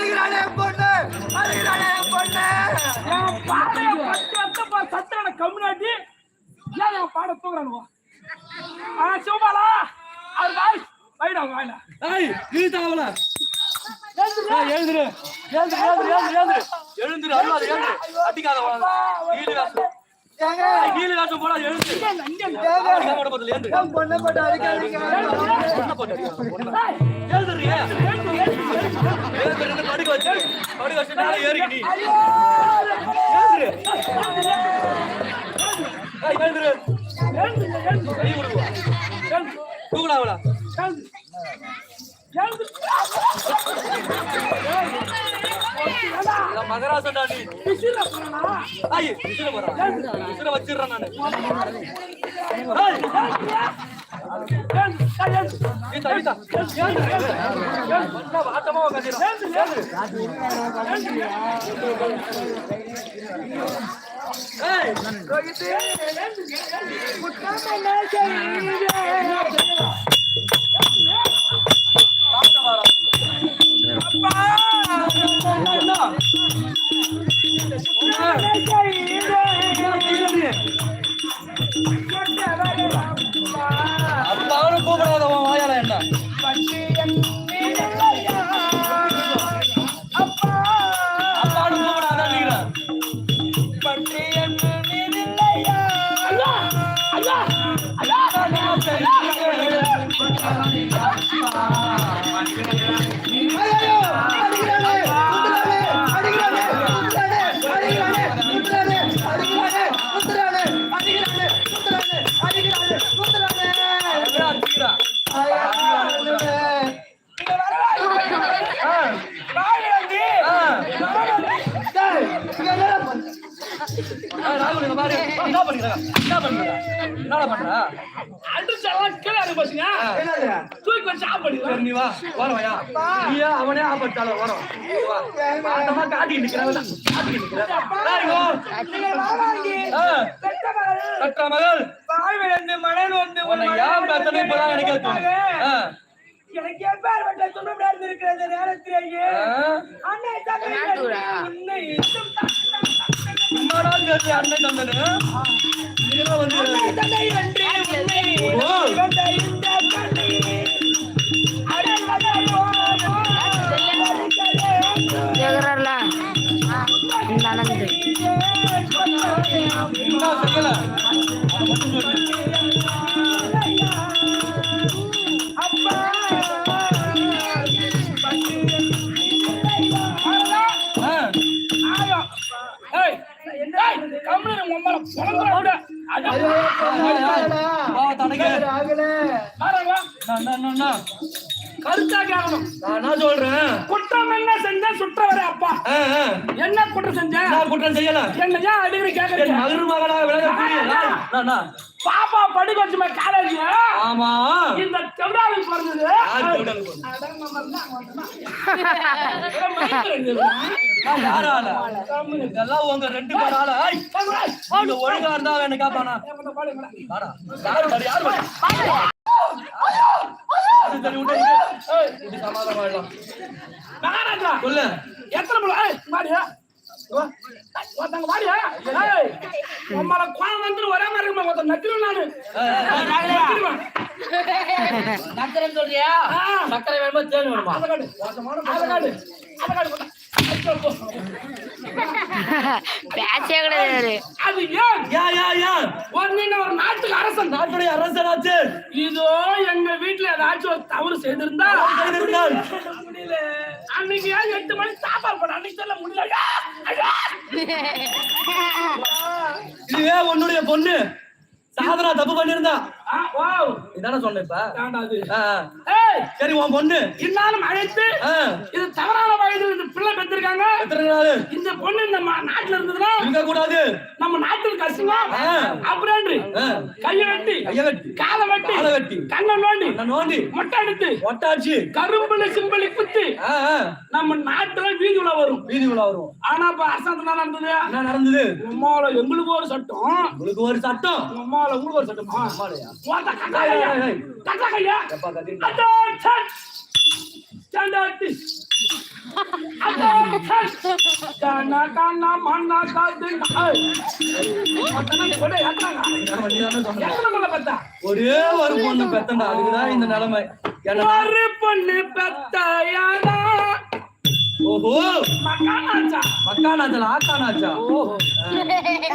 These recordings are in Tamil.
அழுகிறானே என் பொண்ணு கம்யூனிட்டி ஏன் என் பாட தூங்குறானுவா ஆனா சிவபாலா அவர் வாய் வைடா வாயில ஏய் இழுத்தாவல ஏய் எழுந்துரு. எழுந்துரு எழுந்துரு எழுந்துரு எழுந்துரு. அடிக்காத போடா எழுந்துரு. படுக்க வச்சு படுக்க வச்சு மேல ஏறி நீ எழுந்துரு அவளா மகராசன்டா நீ வச்சிடுறேன் நான் ஏய், கீதா, கீதா, எழுந்துரு. பாரு. என்ன பண்றீங்க என்ன பண்ற? என்னது? நீ வா. நீயா அவனே வரோம் ஆட்டமா நிக்கிறாங்க கற்ற மகள். உன்னை ஏன் பேசணும் இப்பதான் எனக்கு தோணுது. ஆ. எனக்கு எப்பேற்பட்ட துன்பம் நடந்திருக்கிறது நேரத்திலேயே. ஆ. அன்னை தகவல் உன்னை என்னடா பேசுற அண்ணன் தந்தனு நீங்களும் வந்து கம்முனு. வா, தனக்கு. நான், நான், நான் என்ன சொல்றேன்? குற்றம் என்ன செஞ்ச அப்பா. ஆ, ஆ. என்ன குற்றம் செஞ்ச? நான் குற்றம் செய்யல? என்ன ஏன் அடிக்கடி என் கேக்குறீங்க மகன் மகனா விளையாடக்கூடிய நான், நான், நான். பாப்பா படிக்க வச்சுமா காலேஜ் ஆமா. இந்த செவ்வாய்க்கு பிறந்தது. யார் சொல்றது? நான் யார் ஆளு? இதெல்லாம் உங்க ரெண்டு பேர் ஆளு. ஐய், நீங்க ஒழுங்கா இருந்தா என்ன காப்பானா. யாரு யாரு. மகாராஜா சொல்லு. எத்தனை வா. ஒருத்தங்க வாடியா. உம்மல குழந்தை வந்து ஒரே மாதிரி இருக்குமா? ஒருத்தன் நக்கிரும் நானு. நக்கிருவேன். சக்கரை சொல்றியா. சக்கரை வேணுமா தேன் வேணுமா? அதை காட்டு அதை காட்டு அதை காட்டு போடா. ஐயோ, போ. பேச்சே கிடையாது. அது ஏன்? யா யா யா. ஒரு நீங்க ஒரு நாட்டுக்கு அரசன். நாட்டுடைய அரசனாச்சு. இதோ எங்க வீட்டுல ஏதாச்சும் ஒரு தவறு செய்திருந்தா? செய்திருந்தால். முடியல. அன்னைக்கு ஏன் எட்டு மணி சாப்பாடு போட? அன்னைக்கு சொல்ல முடியல! இதுவே உன்னுடைய பொண்ணு. சாதனா தப்பு பண்ணிருந்தா. இதானே சொன்ன இப்ப. ஏன்டா அது? ஆ, ஆ. ஏய், சரி உன் பொண்ணு. இன்னாலும் அழைத்து இது தவறான வயதில் இந்த பிள்ளை பெற்றிருக்காங்க. இந்த பொண்ணு இந்த நாட்டுல இருந்ததுன்னா இருக்க கூடாது நம்ம நாட்டுக்கு கஷ்டம். அப்புறம். கையை வெட்டி கைய வெட்டி. காலை வெட்டி காலை வெட்டி. கண்ணை நோண்டி நோண்டி. மொட்டை எடுத்து ஒட்டாச்சு கரும்புல சிம்பளி குத்தி. நம்ம நாட்டுல வீதி உலா வரும். வீதி உலா வரும். ஆனா இப்ப அரசாங்கத்துல நடந்தது? என்ன நடந்தது? உம்மால எங்களுக்கு ஒரு சட்டம். உங்களுக்கு ஒரு சட்டம். உம்மால உங்களுக்கு ஒரு சட்டமா? ஓட்ட கட்டா கையா. கட்டா கையா? ஒரே ஒரு பொண்ணு பெத்தண்டா அதுக்குதான் இந்த நிலைமை. ஒரு பொண்ணு பெத்தாயானா ஓஹோ. மகானாச்சா மக்கானாச்சா ஆக்கானாச்சா ஒரு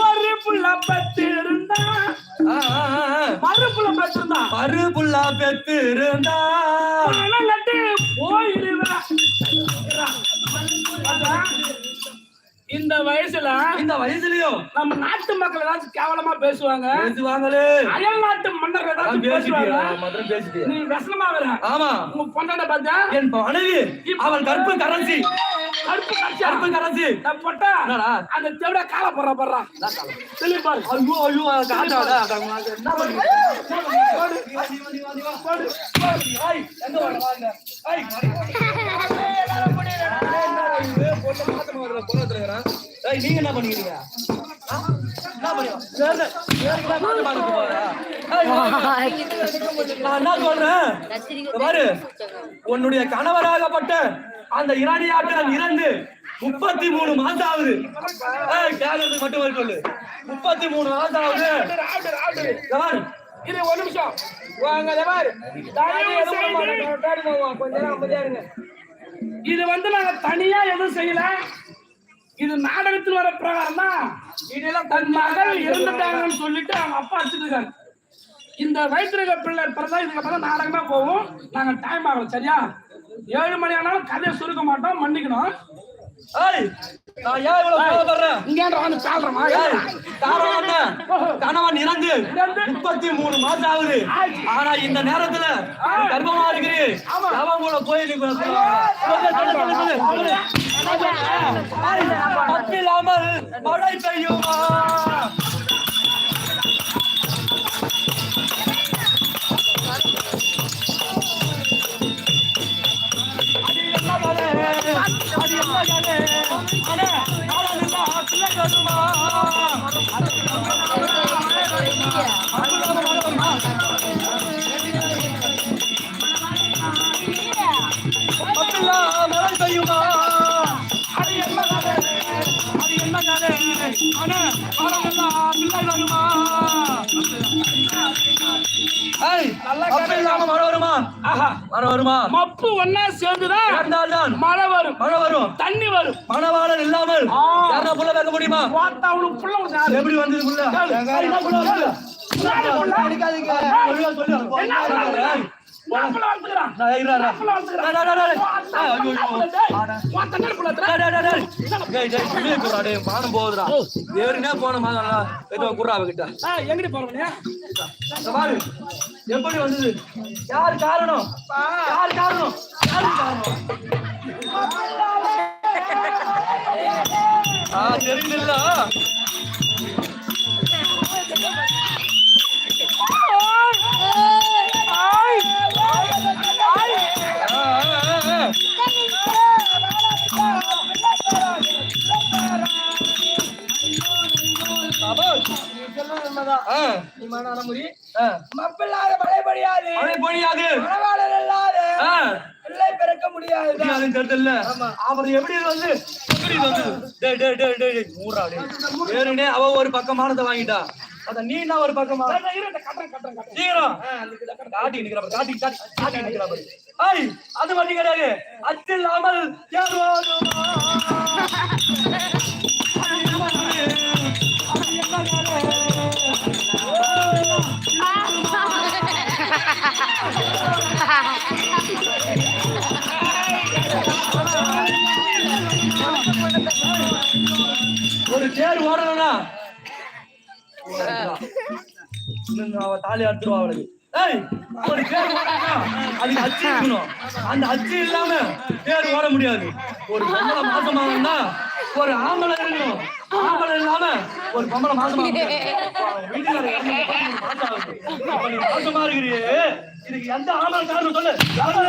ஒரு புள்ள பெத்திருந்தா ஆ, ஆ, ஆ, ஆ. மறு புள்ள பெற்றிருந்தா. பரு புள்ளா பெத்திருந்தா. போயிடுவேன் அதான், இந்த வயசுல இந்த வயசுலயும் நம்ம நாட்டு மக்கள் ஏதாச்சும் கேவலமா பேசுவாங்க. பேசுவாங்களே. அயல் நாட்டு மன்னர்கள் நான் ஏதாச்சும் பேசுவாங்க. மதுரம் நீ விஷமா வர. ஆமா. உங்க பொண்ணாட பார்த்தா என் மனைவி அவள் கற்பு கரன்சி கட்சியா கற்பு கரன்சி போட்டா என்னடா? அந்த தெவிட கால போடுற போடுறா சொல்லி பாரு. ஐயோ ஐயோ காட்டாடா நீங்க என்ன பண்ணிக்கிறீங்க? போறா. நான் என்ன சொல்றேன்? இங்க பாரு உன்னுடைய கணவராகப்பட்ட அந்த இராணியாட்கள் இறந்து முப்பத்தி மூணு மாசம் ஆகுது கேட்கறதுக்கு மட்டும் வர சொல்லு. முப்பத்தி மூணு மாசம் ஆகுது இது ஒரு நிமிஷம். வாங்க இதை வந்து நாங்க தனியா எதுவும் செய்யல. இது நாடகத்தில் வர பிரகாரம் தான். இதெல்லாம் தன் மகள் இறந்துட்டாங்கன்னு சொல்லிட்டு அவங்க அப்பா வச்சுட்டு இருக்காரு இந்த வயிற்றுக பிள்ளை பிறந்தா இதுக்கு அப்புறம் நாடகமா போகும் நாங்க டைம் ஆகல சரியா? ஏழு மணி ஆனாலும் கதையை சுருக்க மாட்டோம் மன்னிக்கணும். ஏய் நான் ஏன் இவ்வளவு கோவப்படுறேன் வந்து ஏய், காரணம்? கணவன் இறந்து முப்பத்தி மூணு மாசம் ஆகுது. ஆனா இந்த நேரத்துல கர்ப்பமா இருக்கிறீ அவன் கூட. ஏய், மத்தி இல்லாமல் மழை பெய்யுமா? நின்னா பிள்ளை வருமா? மத்திலா மழை பெய்யுமா? அது என்ன கதை? அது என்ன கதை? அண்ணே, நாளை நின்னா பிள்ளை வருமா? ஏய், அப்ப இல்லாம மழை வருமா? மழை வருமா? மப்பு ஒன்னா சேர்ந்துதான் இருந்தால்தான் மழை வரும். மழை வரும். தண்ணி வரும். மணவாளன் இல்லாமல். யாரா புள்ள வைக்க முடியுமா? பார்த்தா அவனுக்கு புள்ள? எப்படி வந்தது புள்ள? அடிக்காதீங்க. போகுதுடா. போன மாதிரி குர்ரா அவகிட்ட. ஆ, எங்கடி போறவனே? பாரு எப்படி வந்தது? யார் காரணம்? யார் காரணம்? யார் காரணம்? தெரியுதுல்ல. ஆ. மப்பில்லாத மழை பொழியாது. மழை பொழியாது. மணவாளர் இல்லாத பிள்ளை பிறக்க முடியாது. தெரியுதுல்ல? அவர் எப்படி வந்து அவ ஒரு பக்கமானதை வாங்கிட்டா. அத நீ என்ன ஒரு பக்கமா காட்டி நிக்கிற பாரு, காட்டி காட்டி காட்டி நிக்கிற பாரு. ஐய் அது மட்டும் கிடையாது. அச்சு ஒரு தேர் ஓடணும்னா. அவ தாலி அறுத்துருவா அவளுக்கு. ஏய், ஒரு பேர் ஓடணும்னா, அதுக்கு அச்சு இருக்கணும். அந்த அச்சு இல்லாம பேர் ஓட முடியாது. ஒரு பொம்பளை மாசமா இருந்தா ஒரு ஆம்பளை இருக்கணும். ஆம்பளை இல்லாம ஒரு பொம்பளை மாசமா வீட்டுக்காரர் இதுக்கு எந்த ஆம்பளை காரணம் சொல்லு. யாரு?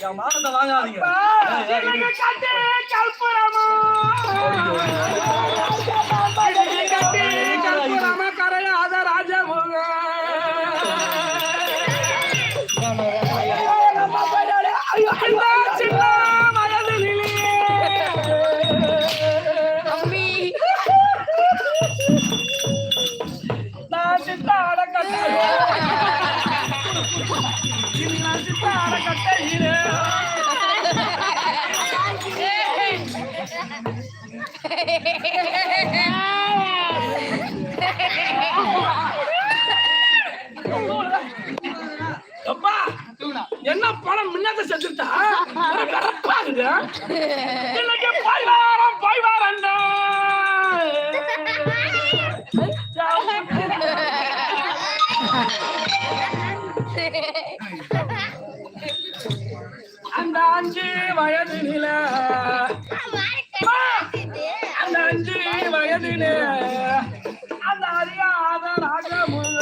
என் மானத்தை வாங்காதீங்க. கற்பூரமா! கரையாத ராஜமுகம் என்ன பணம் முன்னாடி செஞ்சுட்டா ஒரு கரப்பா இருக்குது இன்னைக்கு போய் வாரம் போய் வாரண்டா அந்த அஞ்சு வயது நில. வயதில அந்த அறியாத ராஜமுக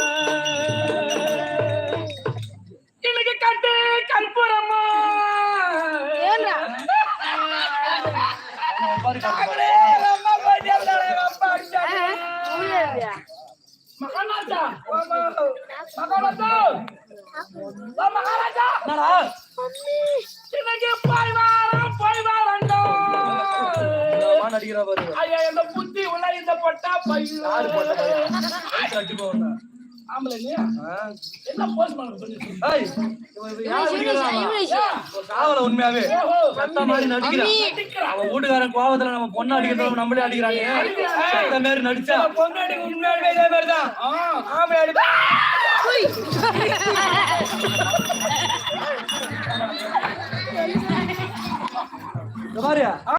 இன்னைக்கு கட்டு கற்பூரமா. மகாராஜா மகாராஜா. ஓ மகாராஜா. என்னடா? இன்னைக்கு போய் வாரம் போய் அடிக்கிறா பாரு. ஐயா இந்த பொட்டா பையன். ஆம்பளை இல்லையா? என்ன போஸ்ட் பண்ண சொல்லி காவல உண்மையாவே செத்த மாதிரி நடிக்கிறான் அவன் வீட்டுக்காரன் கோவத்துல நம்ம பொண்ணு அடிக்கிறத நம்மளே அடிக்கிறாங்க செத்த மாதிரி நடிச்சா. பொண்டாட்டி உண்மையாலுமே இதே மாதிரிதான் ஆம்பளை அடி இந்த மாதிரி